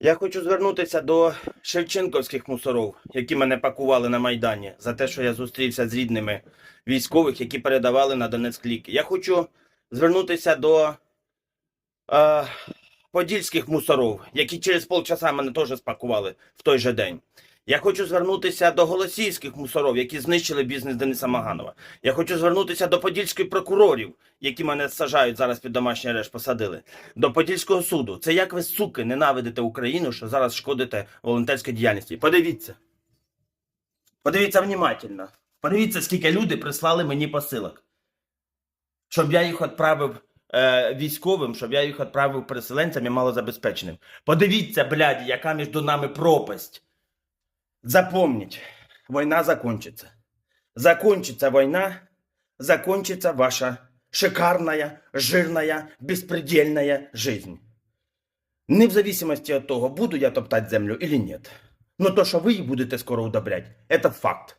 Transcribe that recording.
Я хочу звернутися до шевченковських мусоров, які мене пакували на Майдані, за те, що я зустрівся з рідними військових, які передавали на Донецьк ліки. Я хочу звернутися до е, подільських мусоров, які через полчаса мене теж спакували в той же день. Я хочу звернутися до голосійських мусоров, які знищили бізнес Дениса Маганова. Я хочу звернутися до подільських прокурорів, які мене сажають зараз під домашній арешт, посадили. До Подільського суду. Це як ви, суки, ненавидите Україну, що зараз шкодите волонтерській діяльності. Подивіться. Подивіться внимательно. Подивіться, скільки люди прислали мені посилок. Щоб я їх відправив е, військовим, щоб я їх відправив переселенцям і малозабезпеченим. Подивіться, блядь, яка між нами пропасть. Запомніть, війна закончится. Закончится война, закончится ваша шикарная, жирная, беспредельная жизнь. Не в зависимости от того, буду я топтать землю или нет. Но то, що ви її будете скоро удобрять, это факт.